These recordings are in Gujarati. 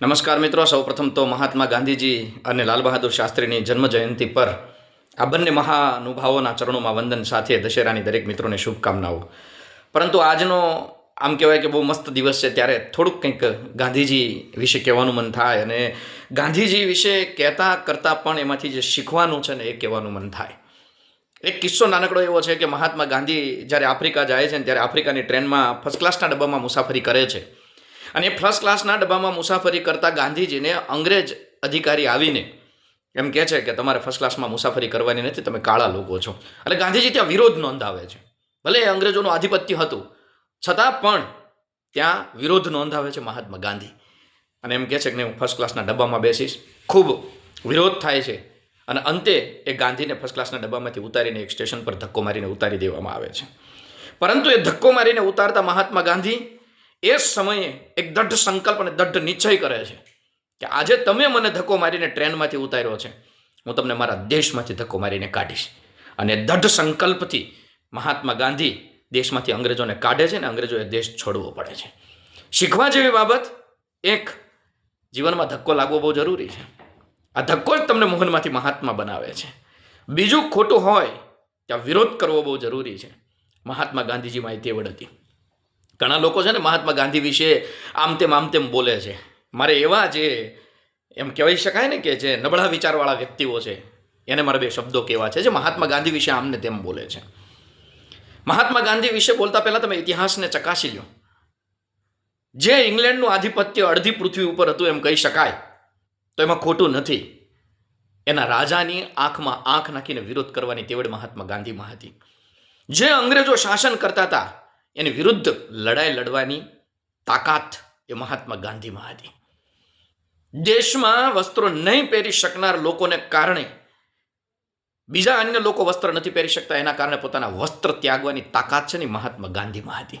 નમસ્કાર મિત્રો, સૌપ્રથમ તો મહાત્મા ગાંધીજી અને લાલ બહાદુર શાસ્ત્રીની જન્મ જયંતિ પર આ બંને મહાનુભાવોના ચરણોમાં વંદન સાથે દશેરાની દરેક મિત્રોને શુભકામનાઓ. પરંતુ આજનો આમ કહેવાય કે બહુ મસ્ત દિવસ છે ત્યારે થોડુંક કંઈક ગાંધીજી વિશે કહેવાનું મન થાય અને ગાંધીજી વિશે કહેતા કરતાં પણ એમાંથી જે શીખવાનું છે ને એ કહેવાનું મન થાય. એક કિસ્સો નાનકડો એવો છે કે મહાત્મા ગાંધી જ્યારે આફ્રિકા જાય છે ને ત્યારે આફ્રિકાની ટ્રેનમાં ફર્સ્ટ ક્લાસના ડબ્બામાં મુસાફરી કરે છે. અને ફર્સ્ટ ક્લાસના ડબ્બામાં મુસાફરી કરતા ગાંધીજીને અંગ્રેજ અધિકારી આવીને એમ કહે છે કે તમારે ફર્સ્ટ ક્લાસમાં મુસાફરી કરવાની નથી તમે કાળા લોકો છો. એટલે ગાંધીજી ત્યાં વિરોધ નોંધાવે છે. ભલે અંગ્રેજોનું આધિપત્ય હતું છતાં પણ ત્યાં વિરોધ નોંધાવે છે મહાત્મા ગાંધી. અને એમ કહે છે કે નહીં, હું ફર્સ્ટ ક્લાસના ડબ્બામાં બેસીશ. ખૂબ વિરોધ થાય છે. અને અંતે એ ગાંધીને ફર્સ્ટ ક્લાસના ડબ્બામાંથી ઉતારીને એક સ્ટેશન પર ધક્કો મારીને ઉતારી દેવામાં આવે છે. પરંતુ એ ધક્કો મારીને ઉતારતા મહાત્મા ગાંધી એ સમયે એક દઢ સંકલ્પ અને દઢ નિશ્ચય કરે છે કે આજે તમે મને ધક્કો મારીને ટ્રેનમાંથી ઉતાર્યો છે. હું તમને મારા દેશમાંથી ધક્કો મારીને કાઢીશ. અને દઢ સંકલ્પથી મહાત્મા ગાંધી દેશમાંથી અંગ્રેજોને કાઢે છે ને અંગ્રેજોએ દેશ છોડવો પડે છે. શીખવા જેવી બાબત એક, જીવનમાં ધક્કો લાગવો બહુ જરૂરી છે. આ ધક્કો જ તમને મોહનમાંથી મહાત્મા બનાવે છે. બીજું ખોટું હોય ત્યાં વિરોધ કરવો બહુ જરૂરી છે. મહાત્મા ગાંધીજીમાં એ તેવડ હતી ઘણા લોકો છે ને મહાત્મા ગાંધી વિશે આમ તેમ આમ તેમ બોલે છે. મારે એવા જે એમ કહેવાય શકાય ને કે જે નબળા વિચારવાળા વ્યક્તિઓ છે, એને મારે બે શબ્દો કહેવા છે જે મહાત્મા ગાંધી વિશે આમને તેમ બોલે છે. મહાત્મા ગાંધી વિશે બોલતા પહેલાં તમે ઇતિહાસને ચકાસી લો. જે ઇંગ્લેન્ડનું આધિપત્ય અડધી પૃથ્વી ઉપર હતું એમ કહી શકાય, તો એમાં ખોટું નથી. એના રાજાની આંખમાં આંખ નાખીને વિરોધ કરવાની તેવડ મહાત્મા ગાંધીમાં હતી. જે અંગ્રેજો શાસન કરતા હતા એની વિરુદ્ધ લડાઈ લડવાની તાકાત એ મહાત્મા ગાંધીમાં હતી. દેશમાં વસ્ત્રો નહીં પહેરી શકનાર લોકોને કારણે બીજા અન્ય લોકો વસ્ત્ર નથી પહેરી શકતા, એના કારણે પોતાના વસ્ત્ર ત્યાગવાની તાકાત છે ને મહાત્મા ગાંધીમાં હતી.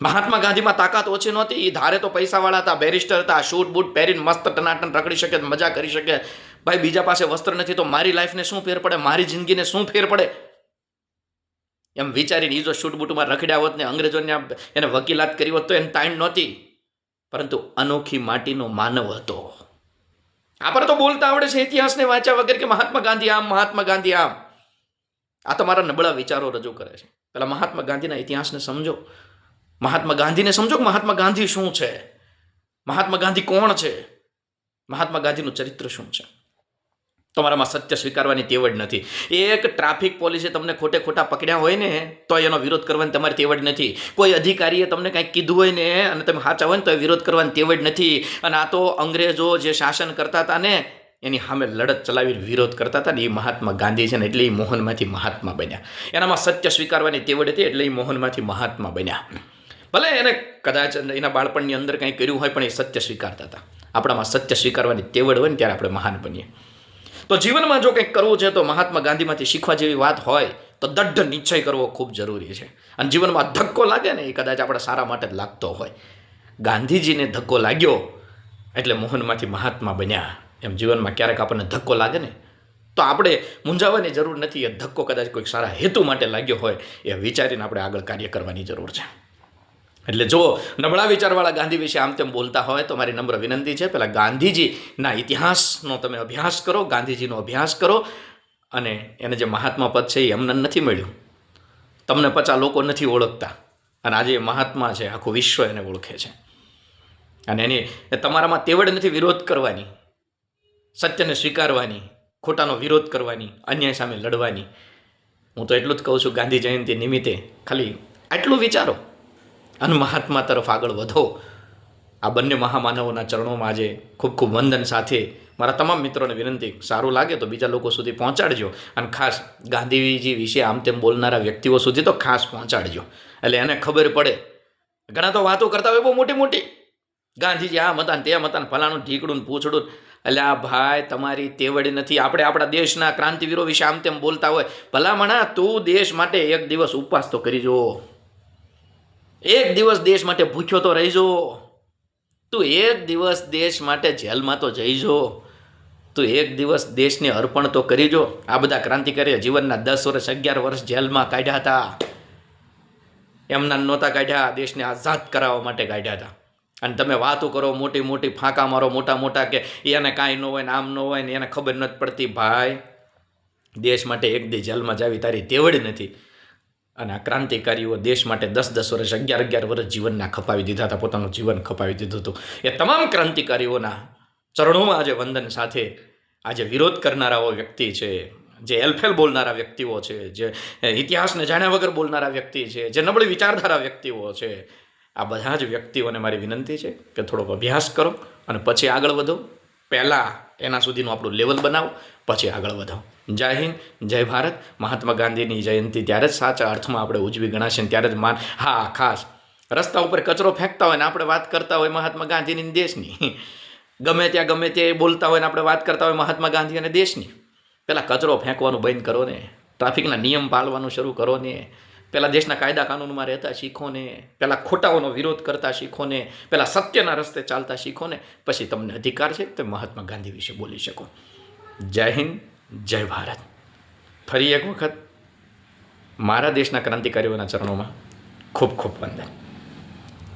મહાત્મા ગાંધીમાં તાકાત ઓછી નહોતી એ ધારે તો પૈસાવાળા હતા, બેરિસ્ટર હતા, શૂટ, બૂટ પહેરીને મસ્ત ટનાટન રખડી શકે મજા કરી શકે. ભાઈ, બીજા પાસે વસ્ત્ર નથી તો મારી લાઈફને શું ફેર પડે? મારી જિંદગીને શું ફેર પડે? એમ વિચારીને એ જો શૂટબૂટમાં રખડ્યા હોત ને અંગ્રેજોને એને વકીલાત કરી હોત તો એને ટાઈમ નહોતી. પરંતુ અનોખી માટીનો માનવ હતો. આપણે તો બોલતા આવડે છે ઇતિહાસને વાંચ્યા વગર કે મહાત્મા ગાંધી આમ, મહાત્મા ગાંધી આમ. આ તો મારા નબળા વિચારો રજૂ કરે છે. પેલા મહાત્મા ગાંધીના ઇતિહાસને સમજો. મહાત્મા ગાંધીને સમજો કે મહાત્મા ગાંધી શું છે? મહાત્મા ગાંધી કોણ છે? મહાત્મા ગાંધીનું ચરિત્ર શું છે? તમારામાં સત્ય સ્વીકારવાની તેવડ નથી. એક ટ્રાફિક પોલીસે તમને ખોટે ખોટા પકડ્યા હોય ને તો એનો વિરોધ કરવાની તમારી તેવડ નથી. કોઈ અધિકારીએ તમને કાંઈક કીધું હોય ને, અને તમે સાચા હોય ને તો એ વિરોધ કરવાની તેવડ નથી. અને આ તો અંગ્રેજો જે શાસન કરતા હતા ને, એની સામે લડત ચલાવીને વિરોધ કરતા હતા ને, એ મહાત્મા ગાંધી છે ને, એટલે એ મોહનમાંથી મહાત્મા બન્યા. એનામાં સત્ય સ્વીકારવાની તેવડ હતી, એટલે એ મોહનમાંથી મહાત્મા બન્યા. ભલે એને કદાચ એના બાળપણની અંદર કંઈ કર્યું હોય, પણ એ સત્ય સ્વીકારતા હતા. આપણામાં સત્ય સ્વીકારવાની તેવડ હોય ને, ત્યારે આપણે મહાન બનીએ. તો જીવનમાં જો કંઈક કરવું છે તો મહાત્મા ગાંધીમાંથી શીખવા જેવી વાત હોય, તો દઢ નિશ્ચય કરવો ખૂબ જરૂરી છે. અને જીવનમાં ધક્કો લાગે ને, એ કદાચ આપણે સારા માટે જ લાગતો હોય. ગાંધીજીને ધક્કો લાગ્યો, એટલે મોહનમાંથી મહાત્મા બન્યા. એમ જીવનમાં ક્યારેક આપણને ધક્કો લાગે ને, તો આપણે મૂંઝાવાની જરૂર નથી. એ ધક્કો કદાચ કોઈક સારા હેતુ માટે લાગ્યો હોય, એ વિચારીને આપણે આગળ કાર્ય કરવાની જરૂર છે. એટલે જો નબળા વિચારવાળા ગાંધી વિશે આમ તેમ બોલતા હોય તો મારી નમ્ર વિનંતી છે પહેલાં ગાંધીજીના ઇતિહાસનો તમે અભ્યાસ કરો, ગાંધીજીનો અભ્યાસ કરો, અને એને જે મહાત્મા પદ છે એ એમને નથી મળ્યું. તમને પચા લોકો નથી ઓળખતા. અને આજે મહાત્મા છે, આખું વિશ્વ એને ઓળખે છે. અને એની, એ તમારામાં તેવડ નથી વિરોધ કરવાની, સત્યને સ્વીકારવાની, ખોટાનો વિરોધ કરવાની, અન્યાય સામે લડવાની. હું તો એટલું જ કહું છું, ગાંધી જયંતિ નિમિત્તે ખાલી આટલું વિચારો. અને મહાત્મા તરફ આગળ વધો. આ બંને મહામાનવોના ચરણોમાં આજે ખૂબ ખૂબ વંદન સાથે મારા તમામ મિત્રોને વિનંતી, સારું લાગે તો બીજા લોકો સુધી પહોંચાડજો અને ખાસ ગાંધીજી વિશે આમ તેમ બોલનારા વ્યક્તિઓ સુધી તો ખાસ પહોંચાડજો. એટલે એને ખબર પડે. ઘણા તો વાતો કરતા હોય બહુ મોટી મોટી. ગાંધીજી આ મતા ને તેમ હતા ફલાણું ઢીકડું પૂછડું. એટલે આ ભાઈ તમારી તેવડી નથી. આપણે આપણા દેશના ક્રાંતિવીરો વિશે આમ તેમ બોલતા હોય. ભલામણા તું દેશ માટે એક દિવસ ઉપવાસ તો કરી જો એક દિવસ દેશ માટે ભૂખ્યો તો રહીજો. તું એક દિવસ દેશ માટે જેલમાં તો જઈજો. તું એક દિવસ દેશને અર્પણ તો કરીજો. આ બધા ક્રાંતિકારીઓ જીવનના દસ વર્ષ, અગિયાર વર્ષ જેલમાં કાઢ્યા હતા. એમના નહોતા કાઢ્યા, દેશને આઝાદ કરાવવા માટે કાઢ્યા હતા. અને તમે વાતો કરો, મોટી મોટી ફાંકા મારો, મોટા મોટા કે એને કાંઈ ન હોય ને આમ ન હોય ને એને ખબર નથી પડતી. ભાઈ, દેશ માટે એક દી જેલમાં જાવી તારી તેવડ નથી. અને આ ક્રાંતિકારીઓ દેશ માટે દસ દસ વર્ષ, અગિયાર અગિયાર વર્ષ જીવનના ખપાવી દીધા હતા, પોતાનું જીવન ખપાવી દીધું હતું. એ તમામ ક્રાંતિકારીઓના ચરણોમાં આજે વંદન સાથે આજે વિરોધ કરનારાઓ વ્યક્તિ છે, જે એલફેલ બોલનારા વ્યક્તિઓ છે, જે ઇતિહાસને જાણ્યા વગર બોલનારા વ્યક્તિ છે, જે નબળી વિચારધારા વ્યક્તિઓ છે. આ બધા જ વ્યક્તિઓને મારી વિનંતી છે કે થોડોક અભ્યાસ કરો અને પછી આગળ વધો. પહેલાં એના સુધીનું આપણું લેવલ બનાવો, પછી આગળ વધો. જય હિન્દ, જય ભારત. મહાત્મા ગાંધીની જયંતિ ત્યારે જ સાચા અર્થમાં આપણે ઉજવી ગણાશે ત્યારે જ માન. હા, ખાસ. રસ્તા ઉપર કચરો ફેંકતા હોય ને આપણે વાત કરતા હોય મહાત્મા ગાંધીની દેશની. ગમે ત્યાં ગમે તે બોલતા હોય ને આપણે વાત કરતા હોય મહાત્મા ગાંધી અને દેશની. પહેલાં કચરો ફેંકવાનું બંધ કરો ને. ટ્રાફિકના નિયમ પાળવાનું શરૂ કરો ને. પહેલાં દેશના કાયદા કાનૂનમાં રહેતા શીખો ને. પહેલાં ખોટાઓનો વિરોધ કરતા શીખો ને. પહેલાં સત્યના રસ્તે ચાલતા શીખો ને. પછી તમને અધિકાર છે તે મહાત્મા ગાંધી વિશે બોલી શકો. જય હિન્દ જય ભારત. ફરી એક વખત મારા દેશના ક્રાંતિકારીઓના ચરણોમાં ખૂબ ખૂબ વંદન.